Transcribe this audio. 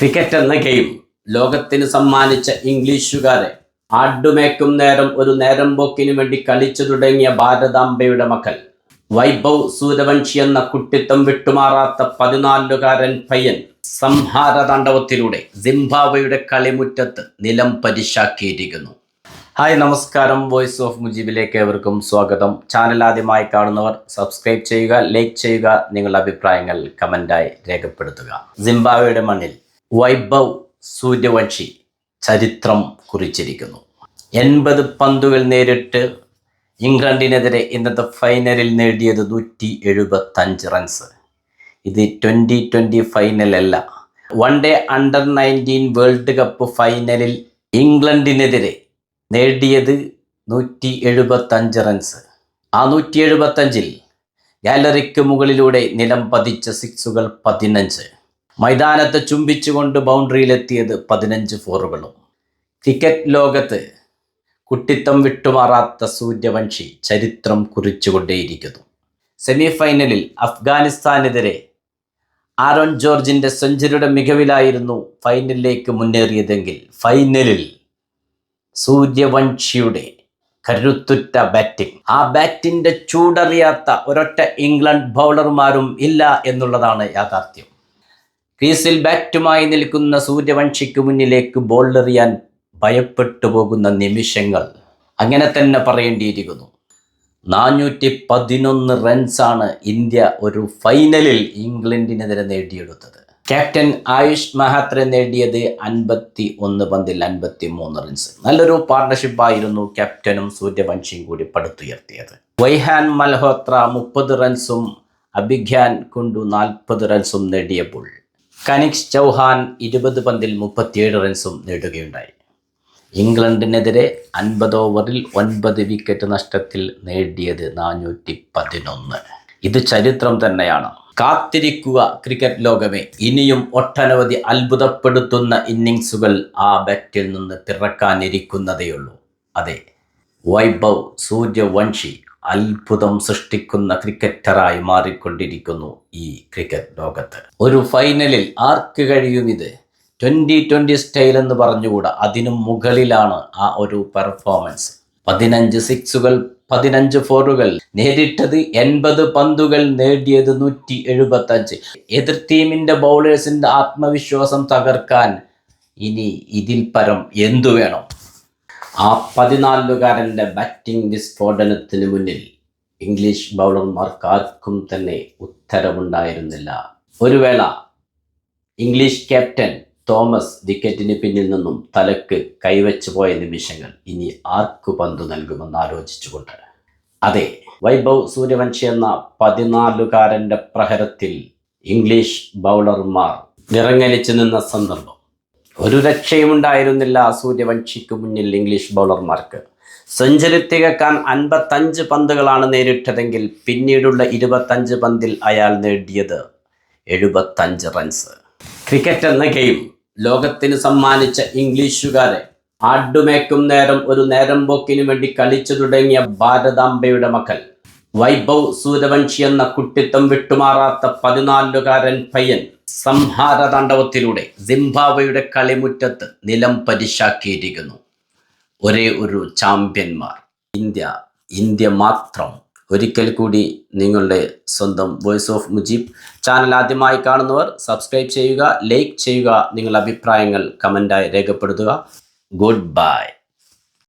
Cricket എന്ന game ലോകത്തിന് സമ്മാനിച്ച ഇംഗ്ലീഷുകാരെ ആഡുമേക്കും നേരം ഒരു നേരം പോക്കിനു വേണ്ടി കളിച്ചു തുടങ്ങിയ ഭാരതാംബയുടെ മക്കൾ. വൈഭവ് സൂര്യവംശി എന്ന കുട്ടിത്തം വിട്ടുമാറാത്ത പതിനാലുകാരൻ പയ്യൻ സംഹാര താണ്ഡവത്തിലൂടെ സിംബാബ്വയുടെ കളിമുറ്റത്ത് നിലം പരിശാക്കിയിരിക്കുന്നു ഹായ് നമസ്കാരം. വോയിസ് ഓഫ് മുജീബിലേക്ക് ഏവർക്കും സ്വാഗതം. ചാനൽ ആദ്യമായി കാണുന്നവർ സബ്സ്ക്രൈബ് ചെയ്യുക ലൈക്ക് ചെയ്യുക നിങ്ങളുടെ അഭിപ്രായങ്ങൾ കമന്റായി രേഖപ്പെടുത്തുക. സിംബാബ്വയുടെ മണ്ണിൽ വൈഭവ് സൂര്യവംശി ചരിത്രം കുറിച്ചിരിക്കുന്നു. എൺപത് പന്തുകൾ നേരിട്ട് ഇംഗ്ലണ്ടിനെതിരെ ഇന്നത്തെ ഫൈനലിൽ നേടിയത് നൂറ്റി എഴുപത്തഞ്ച് റൺസ് ഇത് twenty twenty ഫൈനലല്ല one day under nineteen world cup ഫൈനലിൽ ഇംഗ്ലണ്ടിനെതിരെ നേടിയത് നൂറ്റി എഴുപത്തഞ്ച് റൺസ് ആ നൂറ്റി എഴുപത്തഞ്ചിൽ ഗാലറിക്ക് മുകളിലൂടെ നിലം പതിച്ച സിക്സുകൾ പതിനഞ്ച്. മൈതാനത്ത് ചുംബിച്ചുകൊണ്ട് ബൗണ്ടറിയിലെത്തിയത് പതിനഞ്ച് ഫോറുകളും. ക്രിക്കറ്റ് ലോകത്ത് കുട്ടിത്തം വിട്ടുമാറാത്ത സൂര്യവംശി ചരിത്രം കുറിച്ചുകൊണ്ടേയിരിക്കുന്നു. സെമി ഫൈനലിൽ അഫ്ഗാനിസ്ഥാനെതിരെ ആരോൺ ജോർജിന്റെ സെഞ്ചുറിയുടെ മികവിലായിരുന്നു ഫൈനലിലേക്ക് മുന്നേറിയതെങ്കിൽ ഫൈനലിൽ സൂര്യവംശിയുടെ കരുത്തുറ്റ ബാറ്റിംഗ്. ആ ബാറ്റിന്റെ ചൂടറിയാത്ത ഒരൊറ്റ ഇംഗ്ലണ്ട് ബൗളർമാരും ഇല്ല എന്നുള്ളതാണ് യാഥാർത്ഥ്യം. ക്രീസിൽ ബാറ്റുമായി നിൽക്കുന്ന സൂര്യവംശിക്ക് മുന്നിലേക്ക് ബോൾ എറിയാൻ ഭയപ്പെട്ടു പോകുന്ന നിമിഷങ്ങൾ അങ്ങനെ തന്നെ പറയേണ്ടിയിരിക്കുന്നു. നാനൂറ്റി പതിനൊന്ന് റൺസാണ് ഇന്ത്യ ഒരു ഫൈനലിൽ ഇംഗ്ലണ്ടിനെതിരെ നേടിയെടുത്തത്. ക്യാപ്റ്റൻ ആയുഷ് മഹാത്ര നേടിയത് അൻപത്തി ഒന്ന് പന്തിൽ അൻപത്തി മൂന്ന് റൺസ്. നല്ലൊരു പാർട്ണർഷിപ്പായിരുന്നു ക്യാപ്റ്റനും സൂര്യവംശിയും കൂടി പടുത്തുയർത്തിയത്. വൈഹാൻ മൽഹോത്ര മുപ്പത് റൺസും അഭിഖ്യാൻ കുണ്ടു നാൽപ്പത് റൺസും നേടിയപ്പോൾ കനിക്സ് ചൗഹാൻ ഇരുപത് പന്തിൽ മുപ്പത്തിയേഴ് റൺസും നേടുകയുണ്ടായി. ഇംഗ്ലണ്ടിനെതിരെ അൻപത് ഓവറിൽ ഒൻപത് വിക്കറ്റ് നഷ്ടത്തിൽ നേടിയത് നാനൂറ്റി പതിനൊന്ന് ഇത് ചരിത്രം തന്നെയാണ്. കാത്തിരിക്കുക ക്രിക്കറ്റ് ലോകമേ. ഇനിയും ഒട്ടനവധി അത്ഭുതപ്പെടുത്തുന്ന ഇന്നിങ്സുകൾ ആ ബാറ്റിൽ നിന്ന് പിറക്കാനിരിക്കുന്നതേയുള്ളൂ. അതെ വൈഭവ് സൂര്യവംശി അത്ഭുതം സൃഷ്ടിക്കുന്ന ക്രിക്കറ്ററായി മാറിക്കൊണ്ടിരിക്കുന്നു ഈ ക്രിക്കറ്റ് ലോകത്ത്. ഒരു ഫൈനലിൽ ആർക്ക് കഴിയും ഇത്? ട്വന്റി ട്വന്റി സ്റ്റൈൽ എന്ന് പറഞ്ഞുകൂടാ. അതിനും മുകളിലാണ് ആ ഒരു പെർഫോമൻസ്. പതിനഞ്ച് സിക്സുകൾ പതിനഞ്ച് ഫോറുകൾ നേരിട്ടത് എൺപത് പന്തുകൾ നേടിയത് നൂറ്റി എഴുപത്തഞ്ച്. എതിർ ടീമിന്റെ ബൗളേഴ്സിന്റെ ആത്മവിശ്വാസം തകർക്കാൻ ഇനി ഇതിൽ പരം എന്തു വേണം? ആ പതിനാലുകാരന്റെ ബാറ്റിംഗ് വിസ്ഫോടനത്തിന് മുന്നിൽ ഇംഗ്ലീഷ് ബൗളർമാർക്ക് ആർക്കും തന്നെ ഉത്തരവുണ്ടായിരുന്നില്ല. ഒരു വേള ഇംഗ്ലീഷ് ക്യാപ്റ്റൻ തോമസ് വിക്കറ്റിന് പിന്നിൽ നിന്നും തലക്ക് കൈവച്ചു പോയ നിമിഷങ്ങൾ ഇനി ആർക്കു പന്തു നൽകുമെന്ന് ആലോചിച്ചുകൊണ്ട്. അതെ വൈഭവ് സൂര്യവംശി എന്ന പതിനാലുകാരന്റെ പ്രഹരത്തിൽ ഇംഗ്ലീഷ് ബൗളർമാർ നിറങ്ങലിച്ചു നിന്ന സന്ദർഭം. ഒരു രക്ഷയുമുണ്ടായിരുന്നില്ല സൂര്യവംശിക്ക് മുന്നിൽ ഇംഗ്ലീഷ് ബൗളർമാർക്ക്. സെഞ്ചുറി തികക്കാൻ അൻപത്തഞ്ച് പന്തുകളാണ് നേരിട്ടതെങ്കിൽ പിന്നീടുള്ള ഇരുപത്തഞ്ച് പന്തിൽ അയാൾ നേടിയത് എഴുപത്തഞ്ച് റൺസ്. ക്രിക്കറ്റ് എന്ന ഗെയിം ലോകത്തിന് സമ്മാനിച്ച ഇംഗ്ലീഷുകാരെ ആഡുമേക്കും നേരം ഒരു നേരം പോക്കിനു വേണ്ടി കളിച്ചു തുടങ്ങിയ ഭാരതാംബയുടെ മക്കൾ വൈഭവ് സൂര്യവംശി എന്ന കുട്ടിത്തം വിട്ടുമാറാത്ത പതിനാലുകാരൻ പയ്യൻ സംഹാര തണ്ഡവത്തിലൂടെ സിംബാബയുടെ കളിമുറ്റത്ത് നിലം പരിശാക്കിയിരിക്കുന്നു. ഒരേ ഒരു ചാമ്പ്യന്മാർ. ഇന്ത്യ ഇന്ത്യ മാത്രം. ഒരിക്കൽ കൂടി നിങ്ങളുടെ സ്വന്തം വോയിസ് ഓഫ് മുജീബ് ചാനൽ ആദ്യമായി കാണുന്നവർ സബ്സ്ക്രൈബ് ചെയ്യുക ലൈക്ക് ചെയ്യുക നിങ്ങളുടെ അഭിപ്രായങ്ങൾ കമന്റായി രേഖപ്പെടുത്തുക. Good bye